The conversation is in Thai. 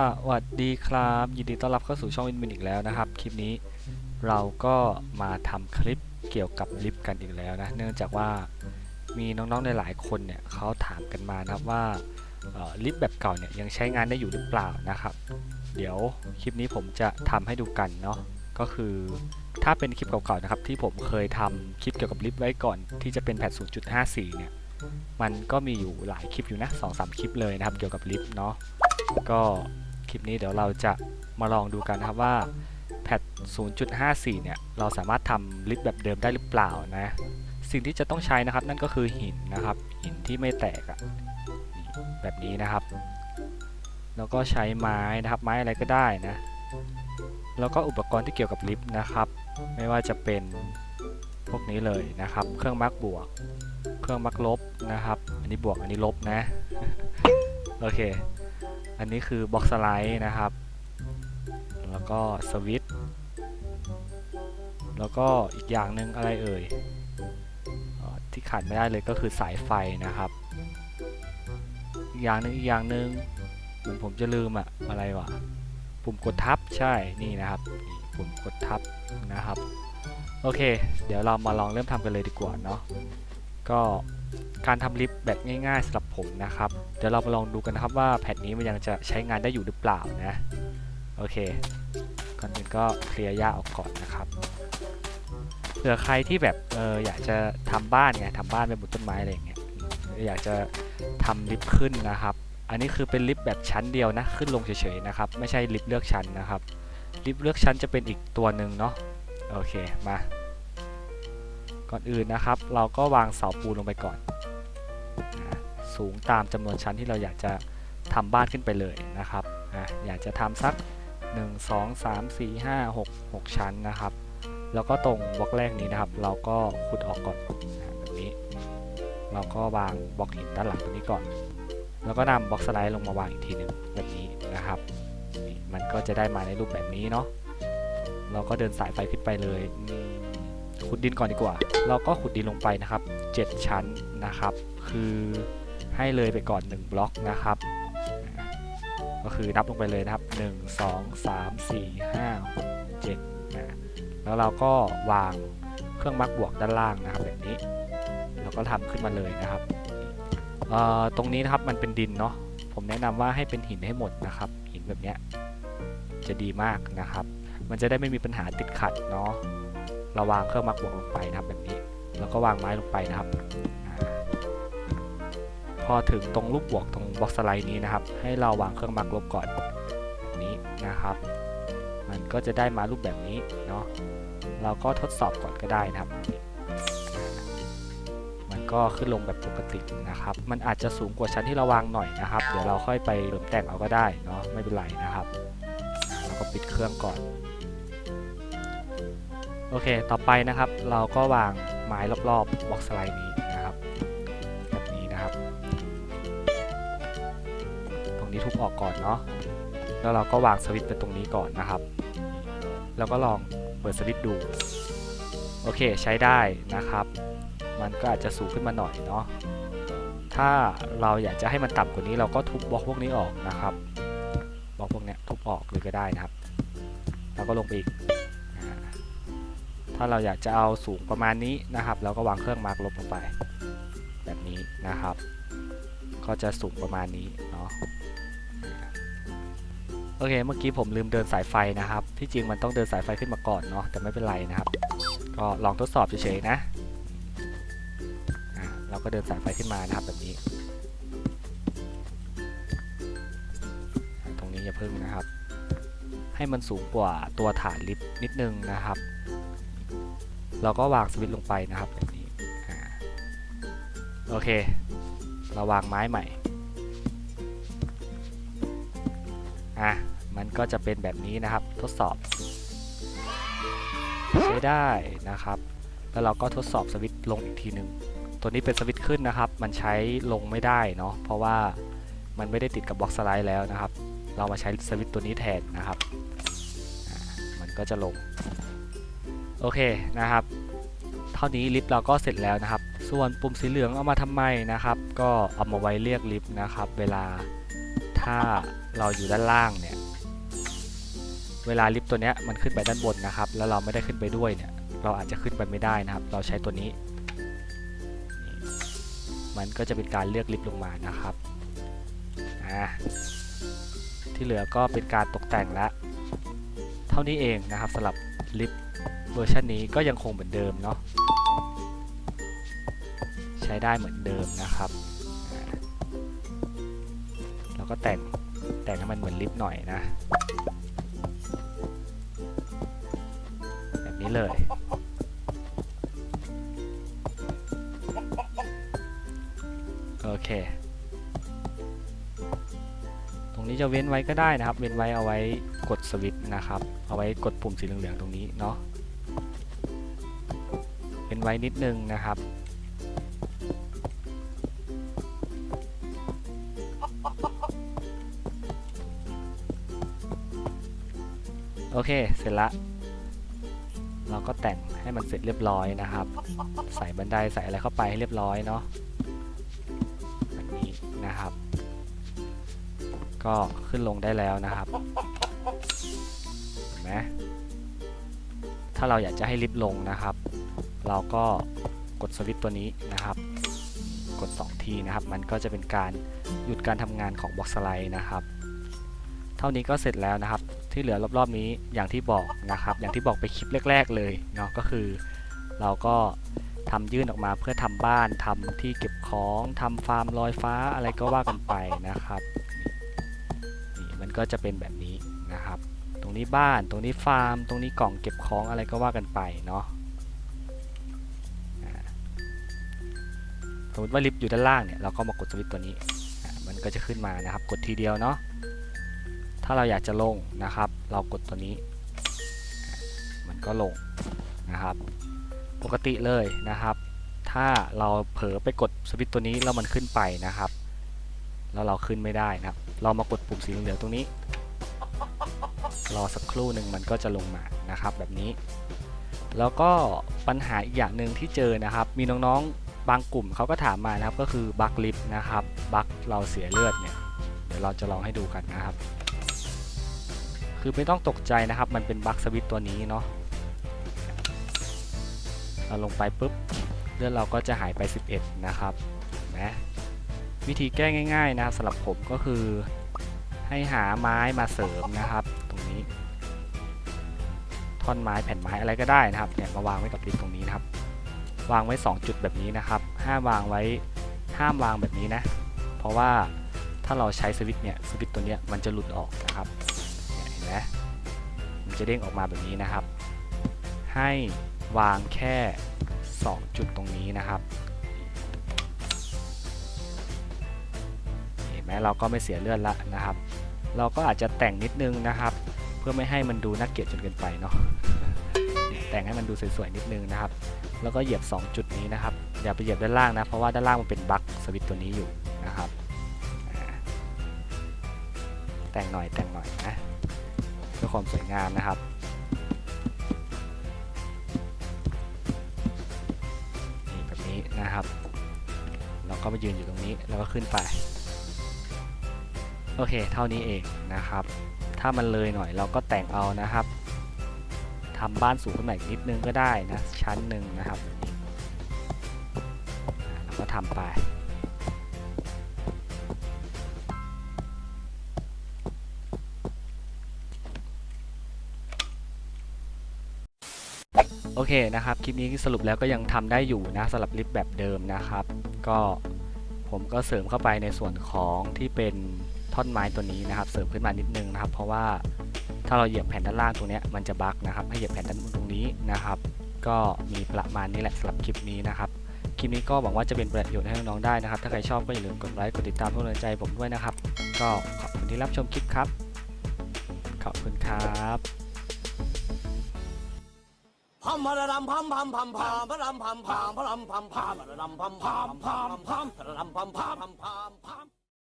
สวัสดีครับ ยินดีต้อนรับเข้าสู่ช่องวินวินอีกแล้วนะครับ คลิปนี้เราก็มาทำคลิปเกี่ยวกับลิฟต์กันอีกแล้วนะ เนื่องจากว่ามีน้องๆหลายคนเนี่ยเขาถามกันมานะครับว่าลิฟต์แบบเก่าเนี่ยยังใช้งานได้อยู่หรือเปล่านะครับ เดี๋ยวคลิปนี้ผมจะทำให้ดูกันเนาะก็คือถ้าเป็นคลิปเก่าๆนะครับที่ผมเคยทำคลิปเกี่ยวกับลิฟต์ไว้ก่อนที่จะเป็นแพท0.54 เนี่ยมันก็มีอยู่หลายคลิปอยู่นะ2อสคลิปเลยนะครับเกี่ยวกับลิฟต์เนาะก็ ลิปนี้เดี๋ยวเราจะมาลองดูกันนะครับว่าแพท0.54 เนี่ย เราสามารถทำลิฟต์แบบเดิมได้หรือเปล่านะ สิ่งที่จะต้องใช้นะครับนั่นก็คือหินนะครับ หินที่ไม่แตกอะแบบนี้นะครับ แล้วก็ใช้ไม้นะครับ ไม้อะไรก็ได้นะ แล้วก็อุปกรณ์ที่เกี่ยวกับลิฟต์นะครับ ไม่ว่าจะเป็นพวกนี้เลยนะครับ เครื่องมาร์กบวก เครื่องมาร์กลบนะครับ อันนี้บวก อันนี้ลบนะ โอเค อันนี้คือบล็อกสไลด์นะครับ แล้วก็สวิตช์ แล้วก็อีกอย่างหนึ่งอะไรเอ่ยออที่ขาดไม่ได้เลยก็คือสายไฟนะครับ อีกอย่างหนึ่งอีกอย่างหนึ่งเหมือนผมจะลืมอะอะไรวะ ปุ่มกดทับใช่ นี่นะครับ ปุ่มกดทับนะครับ โอเค เดี๋ยวเรามาลองเริ่มทำกันเลยดีกว่าเนาะ ก็การทำลิฟต์แบบง่ายๆสำหรับผมนะครับ เดี๋ยวเรามาลองดูกันนะครับว่าแผ่นนี้มันยังจะใช้งานได้อยู่หรือเปล่านะ โอเค ก่อนอื่นก็เคลียร์หญ้าออกก่อนนะครับเผื่อใครที่แบบเอออยากจะทำบ้านไงทำบ้านเป็นบนต้นไม้อะไรอย่างเงี้ยอยากจะทำลิฟต์ขึ้นนะครับ อันนี้คือเป็นลิฟต์แบบชั้นเดียวนะขึ้นลงเฉยๆนะครับ ไม่ใช่ลิฟต์เลือกชั้นนะครับ ลิฟต์เลือกชั้นจะเป็นอีกตัวหนึ่งเนาะโอเคมา ก่อนอื่นนะครับ เราก็วางเสาปูนลงไปก่อน สูงตามจำนวนชั้นที่เราอยากจะทำบ้านขึ้นไปเลยนะครับอะอยากจะทำสัก 1 2 3 4 5 6 6 ชั้นนะครับ แล้วก็ตรงบล็อกแรกนี้นะครับ เราก็ขุดออกก่อนอะแบบนี้ เราก็วางบล็อกหินด้านหลังตัวนี้ก่อน แล้วก็นำบล็อกสไลด์ลงมาวางอีกทีหนึ่งแบบนี้นะครับ มันก็จะได้มาในรูปแบบนี้เนาะ เราก็เดินสายไฟขึ้นไปเลย ขุดดินก่อนดีกว่า เราก็ขุดดินลงไปนะครับ 7 ชั้นนะครับ คือให้เลยไปก่อน 1 บล็อกนะครับ ก็คือนับลงไปเลยนะครับ 1 2 3 4 5 6 7นะแล้วเราก็วางเครื่องมาร์กบวกด้านล่างนะครับแบบนี้ เราก็ทำขึ้นมาเลยนะครับ ตรงนี้นะครับมันเป็นดินเนาะ ผมแนะนำว่าให้เป็นหินให้หมดนะครับ หินแบบเนี้ยจะดีมากนะครับ มันจะได้ไม่มีปัญหาติดขัดเนาะ เราวางเครื่องมาร์กบวกลงไปนะครับแบบนี้ แล้วก็วางไม้ลงไปนะครับ พอถึงตรงรูปบวกตรงบล็อกสไลด์นี้นะครับ ให้เราวางเครื่องมาร์กลบก่อนแบบนี้นะครับ มันก็จะได้มารูปแบบนี้เนาะเราก็ทดสอบก่อนก็ได้นะครับ มันก็ขึ้นลงแบบปกตินะครับ มันอาจจะสูงกว่าชั้นที่เราวางหน่อยนะครับ เดี๋ยวเราค่อยไปเสริมแต่งเอาก็ได้เนาะไม่เป็นไรนะครับ แล้วก็ปิดเครื่องก่อน โอเค ต่อไปนะครับ เราก็วางไม้รอบๆบล็อกสไลด์นี้นะครับ แบบนี้นะครับ ตรงนี้ทุบออกก่อนเนาะ แล้วเราก็วางสวิตช์ไปตรงนี้ก่อนนะครับ แล้วก็ลองเปิดสวิตช์ดู โอเค ใช้ได้นะครับ มันก็อาจจะสูงขึ้นมาหน่อยเนาะ ถ้าเราอยากจะให้มันต่ำกว่านี้เราก็ทุบบล็อกพวกนี้ออกนะครับ บล็อกพวกนี้ทุบออกเลยก็ได้นะครับ แล้วก็ลงไปอีก ถ้าเราอยากจะเอาสูงประมาณนี้นะครับเราก็วางเครื่องมาร์กลบลงไป แบบนี้นะครับ ก็จะสูงประมาณนี้เนาะโอเคเมื่อกี้ผมลืมเดินสายไฟนะครับ ที่จริงมันต้องเดินสายไฟขึ้นมาก่อนเนาะแต่ไม่เป็นไรนะครับ ก็ลองทดสอบเฉยๆนะเราก็เดินสายไฟขึ้นมานะครับแบบนี้ ตรงนี้อย่าเพิ่งนะครับ ให้มันสูงกว่าตัวฐานลิฟต์นิดนึงนะครับ เราก็วางสวิตช์ลงไปนะครับแบบนี้โอเค เราวางไม้ใหม่อะมันก็จะเป็นแบบนี้นะครับทดสอบ ใช้ได้นะครับ แล้วเราก็ทดสอบสวิตช์ลงอีกทีหนึ่งตัวนี้เป็นสวิตช์ขึ้นนะครับ มันใช้ลงไม่ได้เนาะเพราะว่ามันไม่ได้ติดกับบล็อกสไลด์แล้วนะครับ เรามาใช้สวิตช์ตัวนี้แทนนะครับ มันก็จะลง โอเคนะครับ เท่านี้ลิฟต์เราก็เสร็จแล้วนะครับ ส่วนปุ่มสีเหลืองเอามาทำไมนะครับ ก็เอามาไว้เรียกลิฟต์นะครับ เวลาถ้าเราอยู่ด้านล่างเนี่ยเวลาลิฟต์ตัวเนี้ยมันขึ้นไปด้านบนนะครับ แล้วเราไม่ได้ขึ้นไปด้วยเนี่ย เราอาจจะขึ้นไปไม่ได้นะครับ เราใช้ตัวนี้ มันก็จะเป็นการเลือกลิฟต์ลงมานะครับที่เหลือก็เป็นการตกแต่งละ เท่านี้เองนะครับสำหรับลิฟต์ เวอร์ชันนี้ก็ยังคงเหมือนเดิมเนาะใช้ได้เหมือนเดิมนะครับอ่าเราก็แต่งแต่งให้มันเหมือนลิฟต์หน่อยนะแบบนี้เลยโอเค ตรงนี้จะเว้นไว้ก็ได้นะครับ เว้นไว้เอาไว้กดสวิตช์นะครับ เอาไว้กดปุ่มสีเหลืองๆตรงนี้เนาะ เว้นไว้นิดนึงนะครับ โอเค เสร็จละ เราก็แต่งให้มันเสร็จเรียบร้อยนะครับ ใส่บันไดใส่อะไรเข้าไปให้เรียบร้อยเนาะแบบนี้นะครับ ก็ขึ้นลงได้แล้วนะครับ ถ้าเราอยากจะให้ลิฟต์ลงนะครับ เราก็กดสวิตช์ตัวนี้นะครับ กด 2 ทีนะครับ มันก็จะเป็นการหยุดการทำงานของบล็อกสไลด์นะครับ เท่านี้ก็เสร็จแล้วนะครับ ที่เหลือรอบๆนี้อย่างที่บอกนะครับ อย่างที่บอกไปคลิปแรก ๆ เลยเนาะก็คือ เราก็ทำยื่นออกมาเพื่อทำบ้านทำที่เก็บของทำฟาร์มลอยฟ้าอะไรก็ว่ากันไปนะครับ นี่มันก็จะเป็นแบบนี้ รงนี้บ้าน ตรงนี้ฟาร์ม ตรงนี้กล่องเก็บของอะไรก็ว่ากันไปเนาะสมมติว่าลิฟต์อยู่ด้านล่างเนี่ยเราก็มากดสวิตช์ตัวนี้ มันก็จะขึ้นมานะครับ กดทีเดียวเนาะ ถ้าเราอยากจะลงนะครับ เรากดตัวนี้ มันก็ลงนะครับ ปกติเลยนะครับ ถ้าเราเผลอไปกดสวิตช์ตัวนี้แล้วมันขึ้นไปนะครับ แล้วเราขึ้นไม่ได้นะครับ เรามากดปุ่มสีเหลืองตรงนี้ รอสักครู่หนึ่งมันก็จะลงมานะครับแบบนี้ แล้วก็ปัญหาอีกอย่างหนึ่งที่เจอนะครับ มีน้องๆบางกลุ่มเขาก็ถามมานะครับก็คือบั๊กลิฟต์นะครับบั๊กเราเสียเลือดเนี่ยเดี๋ยวเราจะลองให้ดูกันนะครับ คือไม่ต้องตกใจนะครับ มันเป็นบั๊กสวิตตัวนี้เนาะเราลงไปปุ๊บเลือดเราก็จะหายไป 11 นะครับเห็นไหมวิธีแก้ง่าย ๆ นะครับสำหรับผมก็คือให้หาไม้มาเสริมนะครับ ท่อนไม้แผ่นไม้อะไรก็ได้นะครับเนี่ยมาวางไว้กับลิฟต์ตรงนี้นะครับ วางไว้ 2 จุดแบบนี้นะครับห้ามวางไว้ห้ามวางแบบนี้นะ เพราะว่าถ้าเราใช้สวิตช์เนี่ยสวิตช์ตัวเนี้ยมันจะหลุดออกนะครับเห็นไหมมันจะเด้งออกมาแบบนี้นะครับ ให้วางแค่ 2 จุดตรงนี้นะครับเห็นไหมเราก็ไม่เสียเลือดละนะครับ เราก็อาจจะแต่งนิดนึงนะครับ พื่อไม่ให้มันดูน่าเกลียดจนเกินไปเนาะแต่งให้มันดูสวยๆนิดนึงนะครับ แล้วก็เหยียบ 2 จุดนี้นะครับ อย่าไปเหยียบด้านล่างนะ เพราะว่าด้านล่างมันเป็นบั๊กสวิตตัวนี้อยู่นะครับ แต่งหน่อยแต่งหน่อยนะเพื่อความสวยงามนะครับนี่แบบนี้นะครับเราก็มายืนอยู่ตรงนี้แล้วก็ขึ้นไป โอเค เท่านี้เองนะครับ ถ้ามันเลยหน่อยเราก็แต่งเอานะครับทำบ้านสูงขึ้นมาอีกนิดนึงก็ได้นะชั้นหนึ่งนะครับเราก็ทำไปโอเคนะครับ คลิปนี้สรุปแล้วก็ยังทำได้อยู่นะสำหรับลิฟต์แบบเดิมนะครับ ก็ผมก็เสริมเข้าไปในส่วนของที่เป็น ท่อนไม้ตัวนี้นะครับเสริมขึ้นมานิดนึงนะครับ เพราะว่าถ้าเราเหยียบแผ่นด้านล่างตรงนี้มันจะบั๊กนะครับ ให้เหยียบแผ่นด้านบนตรงนี้นะครับ ก็มีประมาณนี้แหละสำหรับคลิปนี้นะครับคลิปนี้ก็หวังว่าจะเป็นประโยชน์ให้น้องๆได้นะครับ ถ้าใครชอบก็อย่าลืมกดไลค์กดติดตามเพื่อเป็นกำลังใจผมด้วยนะครับ ก็ขอบคุณที่รับชมคลิปครับ ขอบคุณครับพัมพระดำพัมพัมพัมพามพระดำพัมพามพระดำพัมพามพระดำพัมพามพามพามพะรำพัมพามพามพามพาม